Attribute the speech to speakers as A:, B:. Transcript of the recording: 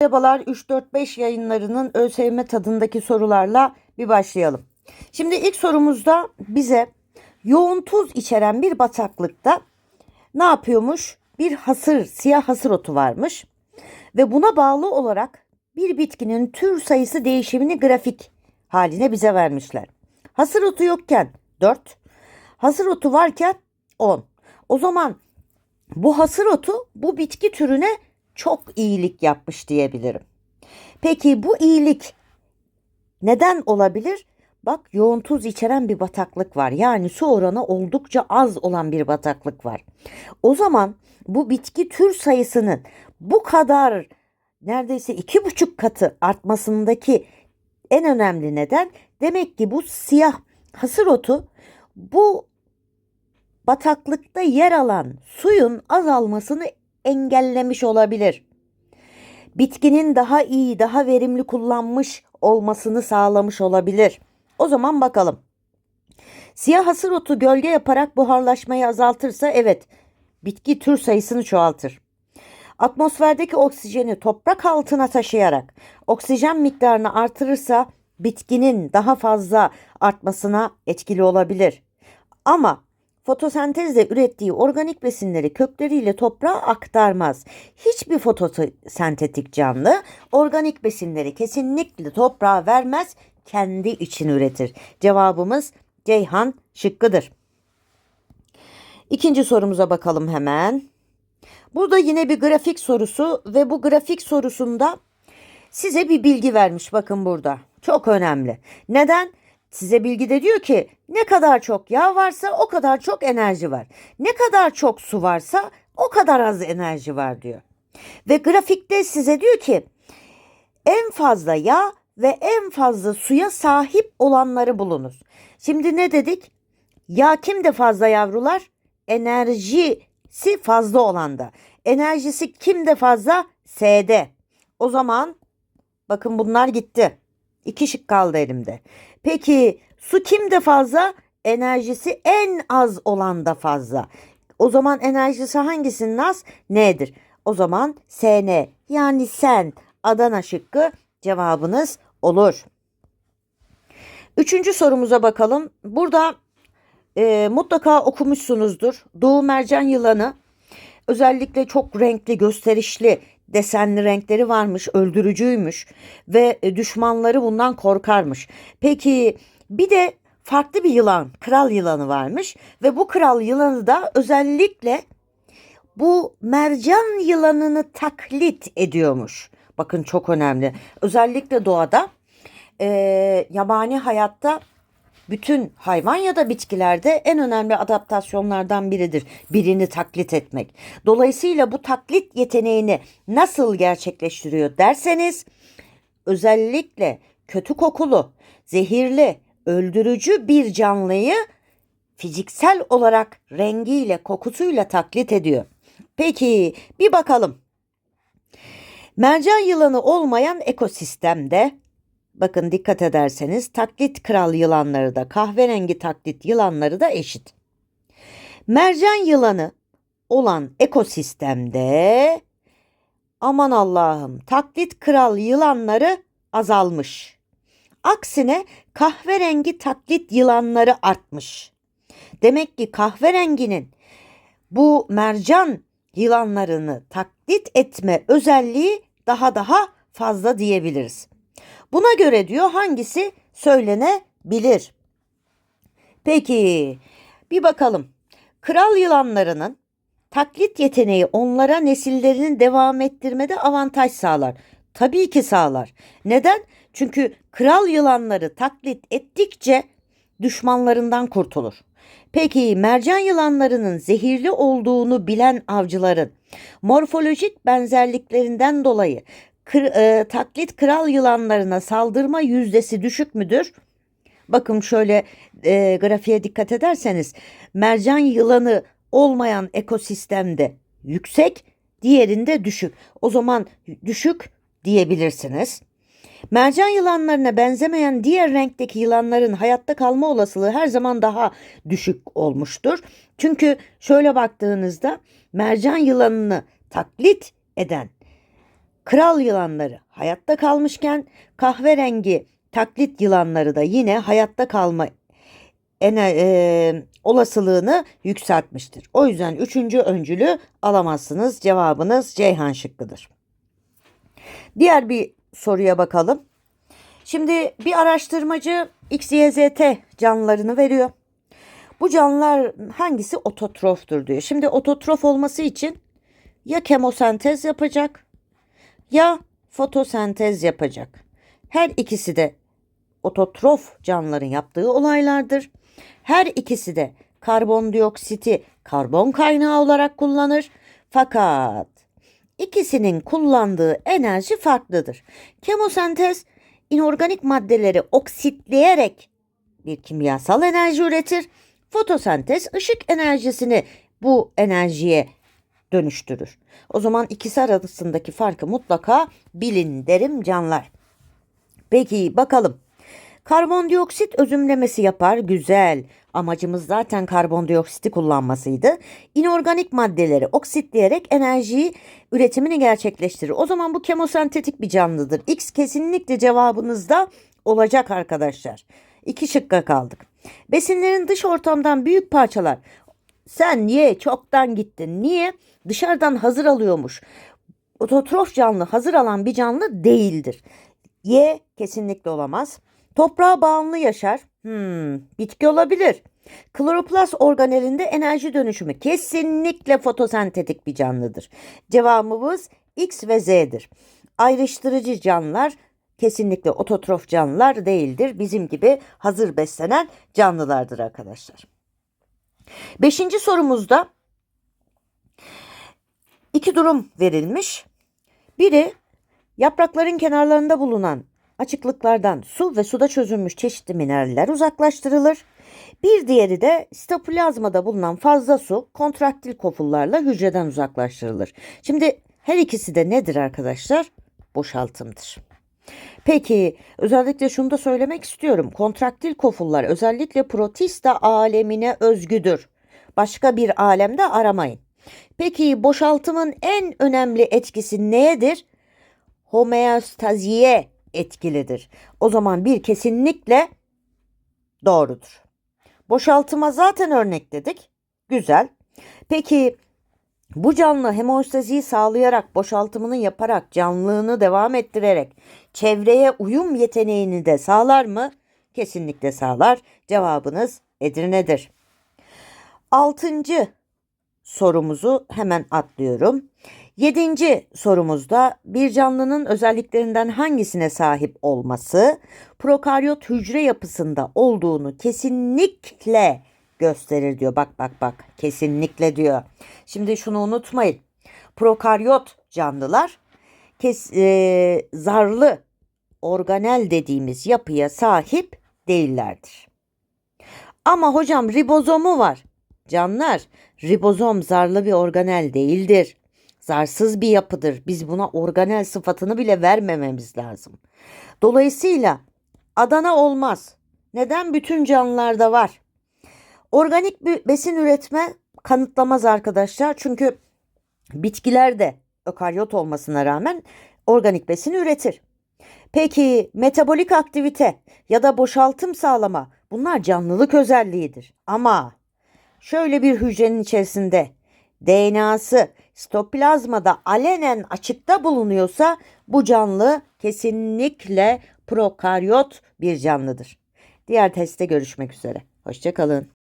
A: Merhabalar 3-4-5 yayınlarının ÖSYM tadındaki sorularla bir başlayalım. Şimdi ilk sorumuzda bize yoğun tuz içeren bir bataklıkta ne yapıyormuş? Bir hasır, siyah hasır otu varmış. Ve buna bağlı olarak bir bitkinin tür sayısı değişimini grafik haline bize vermişler. Hasır otu yokken 4, hasır otu varken 10. O zaman bu hasır otu bu bitki türüne çok iyilik yapmış diyebilirim. Peki bu iyilik neden olabilir? Bak yoğun tuz içeren bir bataklık var. Yani su oranı oldukça az olan bir bataklık var. O zaman bu bitki tür sayısının bu kadar neredeyse iki buçuk katı artmasındaki en önemli neden demek ki bu siyah hasır otu bu bataklıkta yer alan suyun azalmasını engellemiş olabilir. Bitkinin daha iyi, daha verimli kullanmış olmasını sağlamış olabilir. O zaman bakalım. Siyah hasır otu gölge yaparak buharlaşmayı azaltırsa evet, bitki tür sayısını çoğaltır. Atmosferdeki oksijeni toprak altına taşıyarak oksijen miktarını artırırsa bitkinin daha fazla artmasına etkili olabilir. Ama fotosentezle ürettiği organik besinleri kökleriyle toprağa aktarmaz. Hiçbir fotosentetik canlı organik besinleri kesinlikle toprağa vermez, kendi için üretir. Cevabımız Ceyhan şıkkıdır. İkinci sorumuza bakalım hemen. Burada yine bir grafik sorusu ve bu grafik sorusunda size bir bilgi vermiş bakın burada. Çok önemli. Neden? Size bilgide diyor ki ne kadar çok yağ varsa o kadar çok enerji var. Ne kadar çok su varsa o kadar az enerji var diyor. Ve grafikte size diyor ki en fazla yağ ve en fazla suya sahip olanları bulunuz. Şimdi ne dedik? Yağ kimde fazla yavrular? Enerjisi fazla olanda. Enerjisi kimde fazla? S'de. O zaman bakın bunlar gitti. İki şık kaldı elimde. Peki su kimde fazla? Enerjisi en az olan da fazla. O zaman enerjisi hangisinin az? N'dir. O zaman SN yani sen Adana şıkkı cevabınız olur. Üçüncü sorumuza bakalım. Burada e, mutlaka okumuşsunuzdur. Doğu mercan yılanı özellikle çok renkli, gösterişli desenli renkleri varmış, öldürücüymüş ve e, düşmanları bundan korkarmış. Peki bir de farklı bir yılan, kral yılanı varmış ve bu kral yılanı da özellikle bu mercan yılanını taklit ediyormuş. Bakın çok önemli. Özellikle doğada, e, yabani hayatta bütün hayvan ya da bitkilerde en önemli adaptasyonlardan biridir. Birini taklit etmek. Dolayısıyla bu taklit yeteneğini nasıl gerçekleştiriyor derseniz özellikle kötü kokulu, zehirli, öldürücü bir canlıyı fiziksel olarak rengiyle, kokusuyla taklit ediyor. Peki bir bakalım. Mercan yılanı olmayan ekosistemde bakın dikkat ederseniz taklit kral yılanları da kahverengi taklit yılanları da eşit. Mercan yılanı olan ekosistemde aman Allah'ım taklit kral yılanları azalmış. Aksine kahverengi taklit yılanları artmış. Demek ki kahverenginin bu mercan yılanlarını taklit etme özelliği daha daha fazla diyebiliriz. Buna göre diyor hangisi söylenebilir? Peki bir bakalım. Kral yılanlarının taklit yeteneği onlara nesillerini devam ettirmede avantaj sağlar. Tabii ki sağlar. Neden? Çünkü kral yılanları taklit ettikçe düşmanlarından kurtulur. Peki mercan yılanlarının zehirli olduğunu bilen avcıların morfolojik benzerliklerinden dolayı kır, e, taklit kral yılanlarına saldırma yüzdesi düşük müdür? Bakın şöyle e, grafiğe dikkat ederseniz mercan yılanı olmayan ekosistemde yüksek, diğerinde düşük. O zaman düşük diyebilirsiniz. Mercan yılanlarına benzemeyen diğer renkteki yılanların hayatta kalma olasılığı her zaman daha düşük olmuştur. Çünkü şöyle baktığınızda mercan yılanını taklit eden Kral yılanları hayatta kalmışken kahverengi taklit yılanları da yine hayatta kalma ene- e, olasılığını yükseltmiştir. O yüzden üçüncü öncülü alamazsınız. Cevabınız Ceyhan şıkkıdır. Diğer bir soruya bakalım. Şimdi bir araştırmacı XYZT canlılarını veriyor. Bu canlılar hangisi ototroftur diyor. Şimdi ototrof olması için ya kemosentez yapacak ya fotosentez yapacak. Her ikisi de ototrof canlıların yaptığı olaylardır. Her ikisi de karbondioksiti karbon kaynağı olarak kullanır. Fakat ikisinin kullandığı enerji farklıdır. Kemosentez inorganik maddeleri oksitleyerek bir kimyasal enerji üretir. Fotosentez ışık enerjisini bu enerjiye dönüştürür. O zaman ikisi arasındaki farkı mutlaka bilin derim canlar. Peki bakalım. Karbondioksit özümlemesi yapar. Güzel. Amacımız zaten karbondioksiti kullanmasıydı. İnorganik maddeleri oksitleyerek enerjiyi üretimini gerçekleştirir. O zaman bu kemosentetik bir canlıdır. X kesinlikle cevabınızda olacak arkadaşlar. İki şıkka kaldık. Besinlerin dış ortamdan büyük parçalar. Sen ye çoktan gittin. Niye? Dışarıdan hazır alıyormuş. Ototrof canlı hazır alan bir canlı değildir. Y kesinlikle olamaz. Toprağa bağımlı yaşar. Hmm, bitki olabilir. Kloroplast organelinde enerji dönüşümü kesinlikle fotosentetik bir canlıdır. Cevabımız X ve Z'dir. Ayrıştırıcı canlılar kesinlikle ototrof canlılar değildir. Bizim gibi hazır beslenen canlılardır arkadaşlar. Beşinci sorumuzda iki durum verilmiş. Biri yaprakların kenarlarında bulunan açıklıklardan su ve suda çözülmüş çeşitli mineraller uzaklaştırılır. Bir diğeri de sitoplazmada bulunan fazla su kontraktil kopullarla hücreden uzaklaştırılır. Şimdi her ikisi de nedir arkadaşlar? Boşaltımdır. Peki özellikle şunu da söylemek istiyorum. Kontraktil kofullar özellikle protista alemine özgüdür. Başka bir alemde aramayın. Peki boşaltımın en önemli etkisi nedir? Homeostaziye etkilidir. O zaman bir kesinlikle doğrudur. Boşaltıma zaten örnek dedik. Güzel. Peki bu canlı hemostaziyi sağlayarak, boşaltımını yaparak, canlılığını devam ettirerek çevreye uyum yeteneğini de sağlar mı? Kesinlikle sağlar. Cevabınız Edirne'dir. Altıncı sorumuzu hemen atlıyorum. Yedinci sorumuzda bir canlının özelliklerinden hangisine sahip olması prokaryot hücre yapısında olduğunu kesinlikle gösterir diyor. Bak bak bak kesinlikle diyor. Şimdi şunu unutmayın. Prokaryot canlılar kes, e, zarlı organel dediğimiz yapıya sahip değillerdir. Ama hocam ribozomu var. Canlar ribozom zarlı bir organel değildir. Zarsız bir yapıdır. Biz buna organel sıfatını bile vermememiz lazım. Dolayısıyla Adana olmaz. Neden bütün canlılarda var? Organik bir besin üretme kanıtlamaz arkadaşlar. Çünkü bitkiler de ökaryot olmasına rağmen organik besin üretir. Peki metabolik aktivite ya da boşaltım sağlama bunlar canlılık özelliğidir. Ama şöyle bir hücrenin içerisinde DNA'sı sitoplazmada alenen açıkta bulunuyorsa bu canlı kesinlikle prokaryot bir canlıdır. Diğer testte görüşmek üzere. Hoşçakalın.